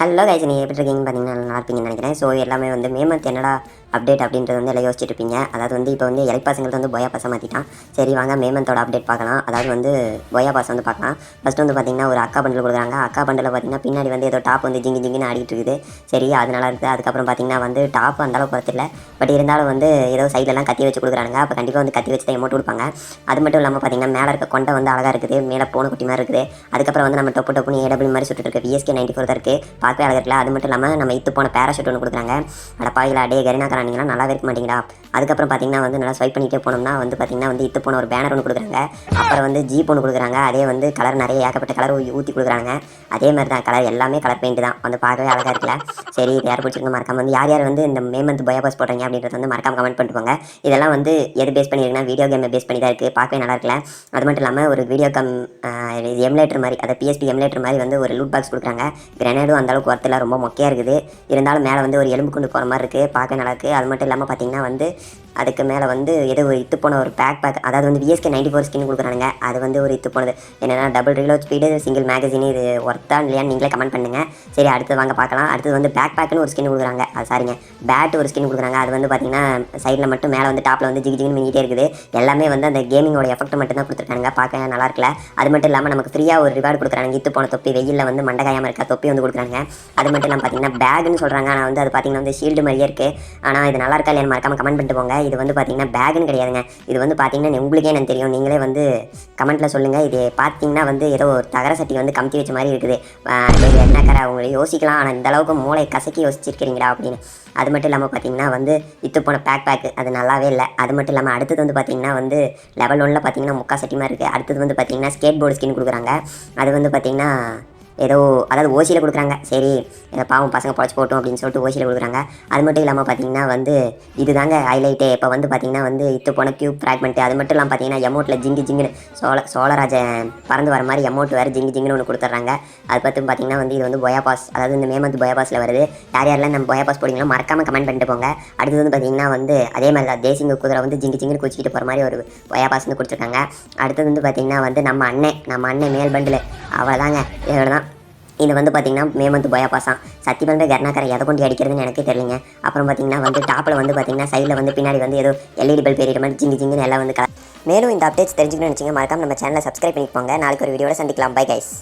Hello guys நீங்கள் எப்படி இருக்கீங்கன்னு பார்த்தீங்கன்னா நல்லா இருப்பீங்கன்னு நினைக்கிறேன். ஸோ எல்லாமே வந்து மே மந்த் என்னடா அப்டேட் அப்படின்றது வந்து எல்லாம் யோசிச்சுட்டு இருப்பீங்க. அதாவது வந்து இப்போ வந்து எலை பாசங்களுக்கு வந்து பொயா பாசம் மாற்றிட்டான் சரி வாங்க மே மந்தோட அப்டேட் பார்க்கலாம். அதாவது வந்து பொயா பாசம் வந்து பார்க்கலாம். ஃபஸ்ட்டு வந்து பார்த்தீங்கன்னா ஒரு அக்கா பண்டில் கொடுக்குறாங்க. அக்கா பண்டில் பார்த்தீங்கன்னா பின்னாடி வந்து ஏதோ டாப் வந்து ஜிங்கி ஜிங்கின்னு ஆடிட்டு இருக்குது. சரி அது நல்லா இருக்குது. அதுக்கப்புறம் பார்த்தீங்கன்னா வந்து டாப் அந்தளவுக்கு அளவுக்கு பட் இருந்தாலும் வந்து ஏதோ சைட்லலாம் கத்தி வச்சு கொடுக்குறாங்க அப்போ கண்டிப்பாக வந்து கத்தி வச்சு தான் எமௌண்ட் கொடுப்பாங்க. அது மட்டும் இல்லாமல் பார்த்தீங்கன்னா மேலே இருக்க கொண்டை வந்து அழகாக இருக்குது. மேலே போன குட்டி மாதிரி இருக்குது. அதுக்கப்புறம் வந்து நம்ம டொப்பு டொப்புன்னு ஏடபிள் மாதிரி சுட்டு இருக்கு. விஎஸ்கே நைன்டி ஃபோர் தான் இருக்குது பார்க்கவே அழகாக இருக்குல்ல. அது மட்டும் இல்லாமல் நம்ம இத்து போன பேராஷூட் ஒன்று கொடுக்குறாங்க. அட பாயிலா டே கரினாக்கரானிங்களா நல்லாவே இருக்க மாட்டீங்களா அதுக்கப்புறம் பார்த்தீங்கன்னா வந்து நல்லா ஸ்வைப் பண்ணிட்டே போனோம்னா வந்து பார்த்தீங்கன்னா வந்து இத்து போன ஒரு பேனர் ஒன்று கொடுக்குறாங்க. அப்புறம் வந்து ஜீப் ஒன்று கொடுக்குறாங்க. அதே வந்து கலர் நிறைய ஏகப்பட்ட கலர் ஊற்றி கொடுக்குறாங்க. அதே மாதிரி தான் கலர் எல்லாமே கலர் பெயிண்ட் தான். வந்து பார்க்கவே அழகாக இருக்குல்ல? சரி இது யார் பிடிச்சிருக்க மறக்காம வந்து யார் யார் வந்து இந்த மே மந்த் பயோபாஸ் போடுறீங்க அப்படின்றத வந்து மறக்காம கமெண்ட் பண்ணிட்டு இதெல்லாம் வந்து எது பேஸ் பண்ணியிருக்குன்னா வீடியோ கேமை பேஸ் பண்ணி தான் இருக்குது பார்க்கவே நல்லா இருக்கல அது மட்டும் இல்லாமல் ஒரு வீடியோ கம் எம்லேட்டர் மாதிரி அதை பிஎஸ்பி எம்லேட்டர் மாதிரி வந்து ஒரு லூட் பாக்ஸ் கொடுக்குறாங்க. கிரனேடும் அந்தளவுக்கு ஒர்த்தில் ரொம்ப மொக்கையாக இருக்குது. இருந்தாலும் மேலே வந்து ஒரு எலும்பு கொண்டு போகிற மாதிரி இருக்குது பார்க்க நல்லா இருக்குது அது மட்டும் இல்லாமல் பார்த்தீங்கன்னா வந்து அதுக்கு மேலே வந்து ஏதோ ஒரு இத்து போன ஒரு பேக் பேக் அதாவது வந்து விஎஸ்கே நைன்டி ஃபோர் ஸ்கின் கொடுக்குறாங்க அது வந்து ஒரு இத்து போனது. என்னென்னா double reload speed single magazine இது ஒர்த்தா இல்லையான்னு நீங்களே கமெண்ட் பண்ணுங்கள் சரி அடுத்து வாங்க பார்க்கலாம். அடுத்தது வந்து பேக் பேக்குன்னு ஒரு ஸ்கின் கொடுக்குறாங்க. அது சாரிங்க பேட் ஒரு ஸ்கின் கொடுக்குறாங்க. அது வந்து பார்த்தீங்கன்னா சைடில் மட்டும் மேலே வந்து டாப்பில் வந்து ஜிகி ஜிகின்னு மினிட்டே இருக்குது. எல்லாமே வந்து அந்த கேமிங்கோட எஃபெக்ட் மட்டும் தான் கொடுத்துருக்காங்க பார்க்க நல்லா இருக்கல அது மட்டும் இல்லாமல் நமக்கு ஃப்ரீயாக ஒரு ரிவார்டு கொடுக்குறாங்க இத்து போன தொப்பி வெயிலில் வந்து மண்டகாயாமல் இருக்க தொப்பி வந்து கொடுக்குறாங்க அது மட்டும் இல்லாமல் பார்த்தீங்கன்னா பேக்னு சொல்கிறாங்க ஆனால் வந்து அது பார்த்தீங்கன்னா வந்து ஷீல்டு மாதிரியே இருக்குது ஆனால் இது நல்லா இருக்கா இல்லையா மறக்காமல் கமெண்ட் பண்ணிட்டு போங்க. இது வந்து பார்த்தீங்கன்னா பேக்னு கிடையாதுங்க. இது வந்து பார்த்தீங்கன்னா உங்களுக்கே எனக்கு தெரியும். நீங்களே வந்து கமெண்ட்டில் சொல்லுங்கள் இது பார்த்தீங்கன்னா வந்து ஏதோ ஒரு தகர சட்டி வந்து கமுத்தி வச்ச மாதிரி இருக்குது. என்ன டேய் என்னக்கரா யோசிக்கலாம். ஆனால் இந்தளவுக்கு மூளை கசக்கி யோசிச்சிருக்கிறீங்களா அப்படின்னு. அது மட்டும் இல்லாமல் பார்த்தீங்கன்னா வந்து இத்து போன பேக் பேக்கு அது நல்லாவே இல்லை. அது மட்டும் இல்லாமல் அடுத்தது வந்து பார்த்தீங்கன்னா வந்து லெவல் ஒன்றில் பார்த்தீங்கன்னா முக்கா சட்டி மாதிரி இருக்குது அடுத்தது வந்து பார்த்தீங்கன்னா ஸ்கேட் போர்டு ஸ்கின் கொடுக்குறாங்க. அது வந்து பார்த்தீங்கன்னா ஏதோ அதாவது ஓசியில் கொடுக்குறாங்க. சரி எங்கள் பாவம் பசங்க பொழைச்சி போட்டோம் அப்படின்னு சொல்லிட்டு ஓசியில் கொடுக்குறாங்க. அது மட்டும் இல்லாமல் பார்த்தீங்கன்னா வந்து இதுதாங்க ஹைலைட்டே இப்போ வந்து பார்த்தீங்கன்னா வந்து இத்து போன கியூப் ஃப்ராக்மெண்ட் அது மட்டும் இல்லாமல் பார்த்தீங்கன்னா எமௌண்ட்டில் ஜிங்கு ஜிங்குன்னு சோழ சோழராஜன் பறந்து வர மாதிரி எமௌண்ட் வேறு ஜிங்கு ஜிங்குன்னு ஒன்று கொடுத்துட்றாங்க. அது பார்த்து பார்த்தீங்கன்னா வந்து இது வந்து பொயா பாஸ் அதாவது இந்த மே மந்த் பொயா பாஸில் வருது. யார் யாரெல்லாம் நம்ம பொயா பாஸ் போடுங்களோ மறக்காமல் கமெண்ட் பண்ணிட்டு போங்க. அடுத்தது வந்து பார்த்தீங்கன்னா வந்து அதே மாதிரி தான் தேசிங்க குதிரை வந்து ஜிங்கு ஜிங்குன்னு குச்சிக்கிட்டு போகிற மாதிரி ஒரு பொயா பாஸ் வந்து கொடுத்துருக்காங்க. அடுத்தது வந்து பார்த்தீங்கன்னா வந்து நம்ம அண்ணன் நம்ம அண்ணன் மேல் பண்டில் அவ்வளோதாங்க இதோட தான் இது வந்து பார்த்தீங்கன்னா மே மந்த் பயா பாசம் சத்தி பண்ணுற கர்ணாக்கரை எதை கொண்டு அடிக்கிறதுன்னு எனக்கே தெரியலங்க. அப்புறம் பார்த்தீங்கன்னா வந்து டாப்பில் வந்து பார்த்தீங்கன்னா சைடில் வந்து பின்னாடி வந்து ஏதோ எல்இடி பல்ப் எரியிற மாதிரி ஜிங்கு ஜிங்குன்னு எல்லாம் வந்து கல- மேலும் இந்த அப்டேட்ஸ் தெரிஞ்சுக்கணும்னு நினச்சிங்க மறக்காம நம்ம சேனலை சப்ஸ்கிரைப் பண்ணிக்கோங்க நாளைக்கு ஒரு வீடியோவில் சந்திக்கலாம். Bye guys